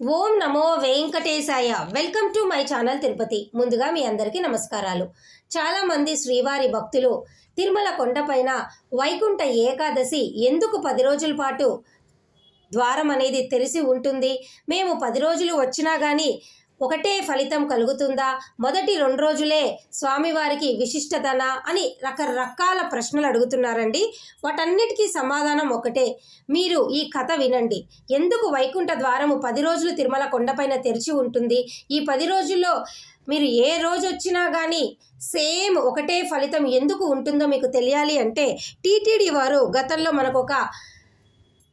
ఓం నమో వెంకటేశాయ. Welcome to my channel Tirupati. ముందుగా మీ అందరికీ నమస్కారాలు. చాలామంది శ్రీవారి భక్తులు తిరుమల కొండపైన వైకుంఠ ఏకాదశి ఎందుకు పది రోజుల పాటు ద్వారం అనేది తెరిసి ఉంటుంది? మేము పది రోజులు వచ్చినా కానీ ఒకటే ఫలితం కలుగుతుందా? మొదటి రెండు రోజులే స్వామివారికి విశిష్టతనా? అని రకరకాల ప్రశ్నలు అడుగుతున్నారండి. వాటన్నిటికీ సమాధానం ఒకటే. మీరు ఈ కథ వినండి. ఎందుకు వైకుంఠ ద్వారము పది రోజులు తిరుమల కొండపైన తెరిచి ఉంటుంది? ఈ పది రోజుల్లో మీరు ఏ రోజు వచ్చినా కానీ సేమ్ ఒకటే ఫలితం ఎందుకు ఉంటుందో మీకు తెలియాలి అంటే టీటీడీ వారు గతంలో మనకు ఒక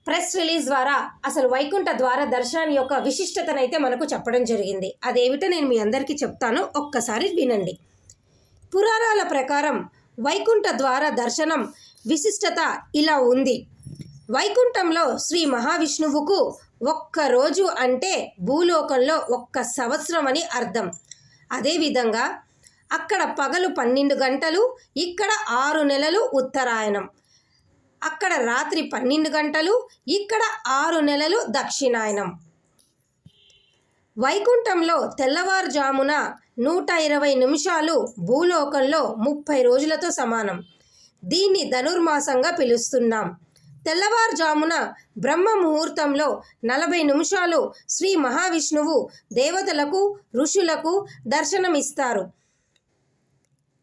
ప్రెస్ రిలీజ్ ద్వారా అసలు వైకుంఠ ద్వార దర్శనం యొక్క విశిష్టతనైతే మనకు చెప్పడం జరిగింది. అదేమిటో నేను మీ అందరికీ చెప్తాను. ఒక్కసారి వినండి. పురాణాల ప్రకారం వైకుంఠ ద్వార దర్శనం విశిష్టత ఇలా ఉంది. వైకుంఠంలో శ్రీ మహావిష్ణువుకు ఒక్క రోజు అంటే భూలోకంలో ఒక్క సంవత్సరం అని అర్థం. అదేవిధంగా అక్కడ పగలు పన్నెండు గంటలు ఇక్కడ ఆరు నెలలు ఉత్తరాయణం. అక్కడ రాత్రి పన్నెండు గంటలు ఇక్కడ ఆరు నెలలు దక్షిణాయనం. వైకుంఠంలో తెల్లవారుజామున నూట ఇరవై నిమిషాలు భూలోకంలో ముప్పై రోజులతో సమానం. దీన్ని ధనుర్మాసంగా పిలుస్తున్నాం. తెల్లవారుజామున బ్రహ్మ ముహూర్తంలో నలభై నిమిషాలు శ్రీ మహావిష్ణువు దేవతలకు ఋషులకు దర్శనమిస్తారు.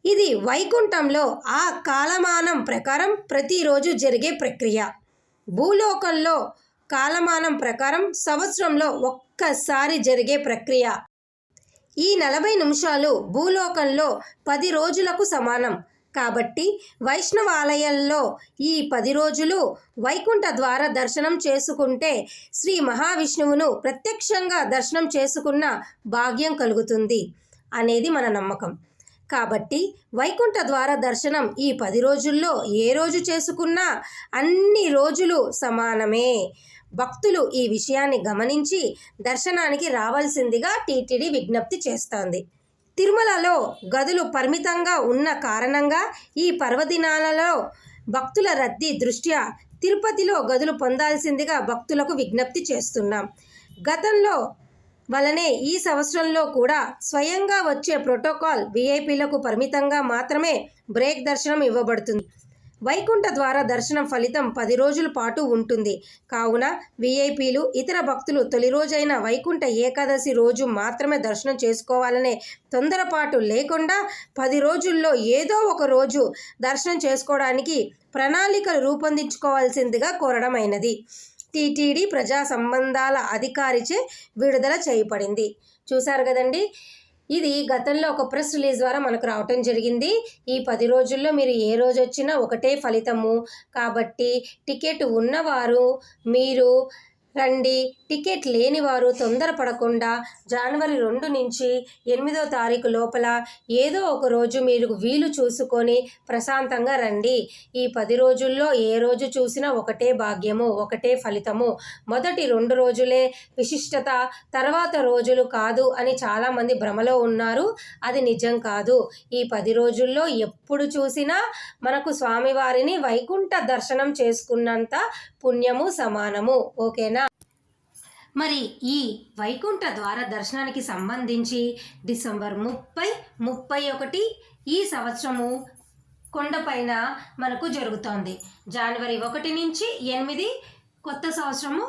ఇది వైకుంఠంలో ఆ కాలమానం ప్రకారం ప్రతిరోజు జరిగే ప్రక్రియ. భూలోకంలో కాలమానం ప్రకారం సంవత్సరంలో ఒక్కసారి జరిగే ప్రక్రియ. ఈ నలభై నిమిషాలు భూలోకంలో పది రోజులకు సమానం. కాబట్టి వైష్ణవ ఆలయాల్లో ఈ పది రోజులు వైకుంఠ ద్వార దర్శనం చేసుకుంటే శ్రీ మహావిష్ణువును ప్రత్యక్షంగా దర్శనం చేసుకున్న భాగ్యం కలుగుతుంది. అనేది మన నమ్మకం. కాబట్టి వైకుంఠ ద్వార దర్శనం ఈ పది రోజుల్లో ఏ రోజు చేసుకున్నా అన్ని రోజులు సమానమే. భక్తులు ఈ విషయాన్ని గమనించి దర్శనానికి రావాల్సిందిగా టీటీడీ విజ్ఞప్తి చేస్తోంది. తిరుమలలో గదులు పరిమితంగా ఉన్న కారణంగా ఈ పర్వదినాలలో భక్తుల రద్దీ దృష్ట్యా తిరుపతిలో గదులు పొందాల్సిందిగా భక్తులకు విజ్ఞప్తి చేస్తున్నాం. గతంలో వలనే ఈ సంవత్సరంలో కూడా స్వయంగా వచ్చే ప్రోటోకాల్ విఐపీలకు పరిమితంగా మాత్రమే బ్రేక్ దర్శనం ఇవ్వబడుతుంది. వైకుంఠ ద్వారా దర్శనం ఫలితం పది రోజుల పాటు ఉంటుంది. కావున విఐపీలు ఇతర భక్తులు తొలి రోజైన వైకుంఠ ఏకాదశి రోజు మాత్రమే దర్శనం చేసుకోవాలనే తొందరపాటు లేకుండా పది రోజుల్లో ఏదో ఒక రోజు దర్శనం చేసుకోవడానికి ప్రణాళికలు రూపొందించుకోవాల్సిందిగా కోరడమైనది. టీటీడీ ప్రజా సంబంధాల అధికారిచే విడుదల చేయబడింది. చూశారు కదండి? ఇది గతంలో ఒక ప్రెస్ రిలీజ్ ద్వారా మనకు రావటం జరిగింది. ఈ పది రోజుల్లో మీరు ఏ రోజు వచ్చినా ఒకటే ఫలితము. కాబట్టి టికెట్ ఉన్నవారు మీరు రండి. టికెట్ లేని వారు తొందరపడకుండా జనవరి రెండు నుంచి ఎనిమిదో తారీఖు లోపల ఏదో ఒక రోజు మీరు వీలు చూసుకొని ప్రశాంతంగా రండి. ఈ పది రోజుల్లో ఏ రోజు చూసినా ఒకటే భాగ్యము ఒకటే ఫలితము. మొదటి రెండు రోజులే విశిష్టత తర్వాత రోజులు కాదు అని చాలామంది భ్రమలో ఉన్నారు. అది నిజం కాదు. ఈ పది రోజుల్లో ఎప్పుడు చూసినా మనకు స్వామివారిని వైకుంఠ దర్శనం చేసుకున్నంత పుణ్యము సమానము. ఓకేనా? మరి ఈ వైకుంఠ ద్వార దర్శనానికి సంబంధించి డిసెంబర్ ముప్పై ముప్పై ఒకటి ఈ సంవత్సరము కొండపైన మనకు జరుగుతోంది. జనవరి ఒకటి నుంచి ఎనిమిది కొత్త సంవత్సరము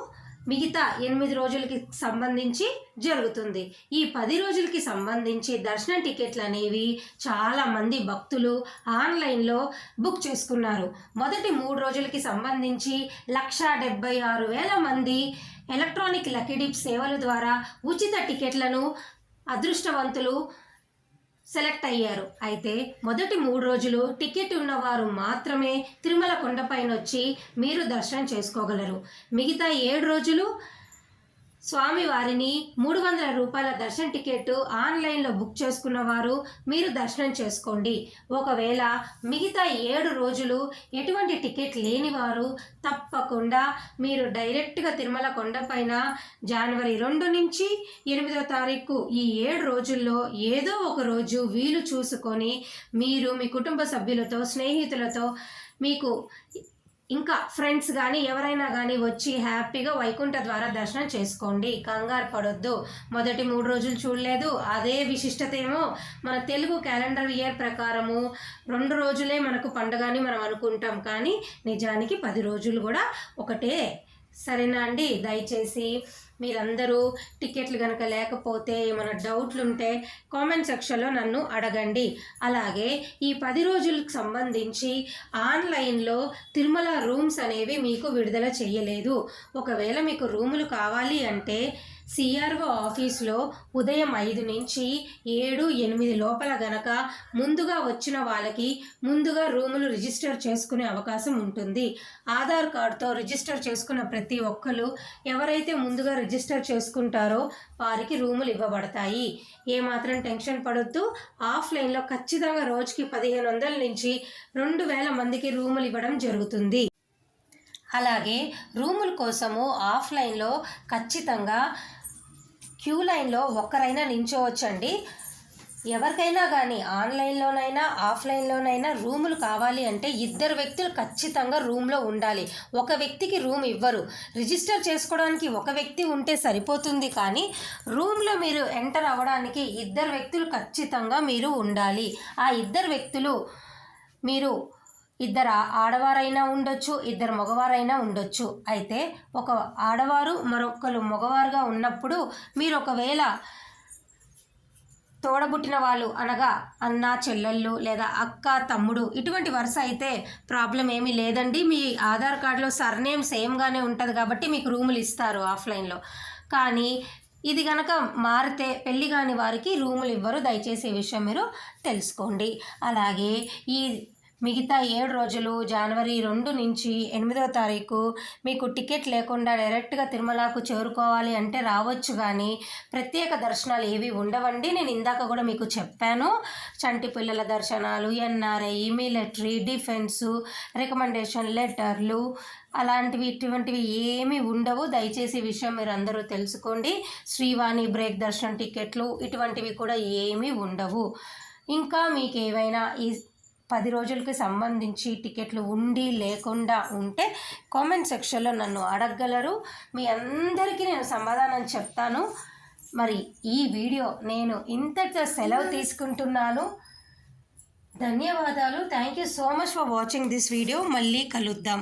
మిగతా ఎనిమిది రోజులకి సంబంధించి జరుగుతుంది. ఈ పది రోజులకి సంబంధించి దర్శన టికెట్లు అనేవి చాలామంది భక్తులు ఆన్లైన్లో బుక్ చేసుకున్నారు. మొదటి మూడు రోజులకి సంబంధించి లక్ష డెబ్బై ఆరు వేల మంది ఎలక్ట్రానిక్ లకిడిప్ సేవల ద్వారా ఉచిత టికెట్లను అదృష్టవంతులు సెలెక్ట్ అయ్యారు. అయితే మొదటి మూడు రోజులు టికెట్ ఉన్నవారు మాత్రమే తిరుమల కొండపైన వచ్చి మీరు దర్శనం చేసుకోగలరు. మిగతా ఏడు రోజులు స్వామివారిని మూడు వందల రూపాయల దర్శన టికెట్ ఆన్లైన్లో బుక్ చేసుకున్న వారు మీరు దర్శనం చేసుకోండి. ఒకవేళ మిగతా ఏడు రోజులు ఎటువంటి టికెట్ లేని వారు తప్పకుండా మీరు డైరెక్ట్గా తిరుమల కొండపైన జనవరి రెండు నుంచి ఎనిమిదో తారీఖు ఈ ఏడు రోజుల్లో ఏదో ఒక రోజు వీలు చూసుకొని మీరు మీ కుటుంబ సభ్యులతో స్నేహితులతో మీకు ఇంకా ఫ్రెండ్స్ కానీ ఎవరైనా కానీ వచ్చి హ్యాపీగా వైకుంఠ ద్వారా దర్శనం చేసుకోండి. కంగారు పడొద్దు. మొదటి మూడు రోజులు చూడలేదు. అదే విశిష్టత ఏమో మన తెలుగు క్యాలెండర్ ఇయర్ ప్రకారము రెండు రోజులే మనకు పండుగ అని మనం అనుకుంటాం. కానీ నిజానికి పది రోజులు కూడా ఒకటే. సరేనా అండి? దయచేసి మీరందరూ టికెట్లు కనుక లేకపోతే ఏమైనా డౌట్లు ఉంటే కామెంట్ సెక్షన్లో నన్ను అడగండి. అలాగే ఈ పది రోజులకు సంబంధించి ఆన్లైన్లో తిరుమల రూమ్స్ అనేవి మీకు విడుదల చేయలేదు. ఒకవేళ మీకు రూములు కావాలి అంటే సిఆర్ఓ ఆఫీస్లో ఉదయం ఐదు నుంచి ఏడు ఎనిమిది లోపల గనక ముందుగా వచ్చిన వాళ్ళకి ముందుగా రూములు రిజిస్టర్ చేసుకునే అవకాశం ఉంటుంది. ఆధార్ కార్డుతో రిజిస్టర్ చేసుకున్న ప్రతి ఒక్కరు ఎవరైతే ముందుగా రిజిస్టర్ చేసుకుంటారో వారికి రూములు ఇవ్వబడతాయి. ఏమాత్రం టెన్షన్ పడొద్దు. ఆఫ్లైన్లో ఖచ్చితంగా రోజుకి పదిహేను వందల నుంచి రెండు వేల మందికి రూములు ఇవ్వడం జరుగుతుంది. అలాగే రూముల కోసము ఆఫ్లైన్లో ఖచ్చితంగా క్యూ లైన్లో ఒక్కరైనా నించోవచ్చండి. ఎవరికైనా కానీ ఆన్లైన్లోనైనా ఆఫ్లైన్లోనైనా రూములు కావాలి అంటే ఇద్దరు వ్యక్తులు ఖచ్చితంగా రూమ్లో ఉండాలి. ఒక వ్యక్తికి రూమ్ ఇవ్వరు. రిజిస్టర్ చేసుకోవడానికి ఒక వ్యక్తి ఉంటే సరిపోతుంది కానీ రూమ్లో మీరు ఎంటర్ అవ్వడానికి ఇద్దరు వ్యక్తులు ఖచ్చితంగా మీరు ఉండాలి. ఆ ఇద్దరు వ్యక్తులు మీరు ఇద్దరు ఆడవారైనా ఉండొచ్చు ఇద్దరు మగవారైనా ఉండొచ్చు. అయితే ఒక ఆడవారు మరొకరు మగవారుగా ఉన్నప్పుడు మీరు ఒకవేళ తోడబుట్టిన వాళ్ళు అనగా అన్న చెల్లెళ్ళు లేదా అక్క తమ్ముడు. ఇటువంటి వరుస అయితే ప్రాబ్లం ఏమీ లేదండి. మీ ఆధార్ కార్డులో సర్నేమ్ సేమ్గానే ఉంటుంది కాబట్టి మీకు రూములు ఇస్తారు ఆఫ్లైన్లో. కానీ ఇది గనక మారితే పెళ్ళి కాని వారికి రూములు ఇవ్వరు. దయచేసి ఈ విషయం మీరు తెలుసుకోండి. అలాగే ఈ మిగతా ఏడు రోజులు జనవరి రెండు నుంచి ఎనిమిదో తారీఖు మీకు టికెట్ లేకుండా డైరెక్ట్గా తిరుమలకు చేరుకోవాలి అంటే రావచ్చు కానీ ప్రత్యేక దర్శనాలు ఏవి ఉండవండి. నేను ఇందాక కూడా మీకు చెప్పాను. చంటి పిల్లల దర్శనాలు ఎన్ఆర్ఐ మిలిటరీ డిఫెన్సు రికమెండేషన్ లెటర్లు అలాంటివి ఇటువంటివి ఏమీ ఉండవు. దయచేసి విషయం మీరు అందరూ తెలుసుకోండి. శ్రీవాణి బ్రేక్ దర్శనం టికెట్లు ఇటువంటివి కూడా ఏమీ ఉండవు. ఇంకా మీకు ఏవైనా ఈ పది రోజులకి సంబంధించి టికెట్లు ఉండి లేకుండా ఉంటే కామెంట్ సెక్షన్లో నన్ను అడగగలరు. మీ అందరికీ నేను సమాధానం చెప్తాను. మరి ఈ వీడియో నేను ఇంతటితో సెలవు తీసుకుంటున్నాను. ధన్యవాదాలు. Thank you so much for watching this video మళ్ళీ కలుద్దాం.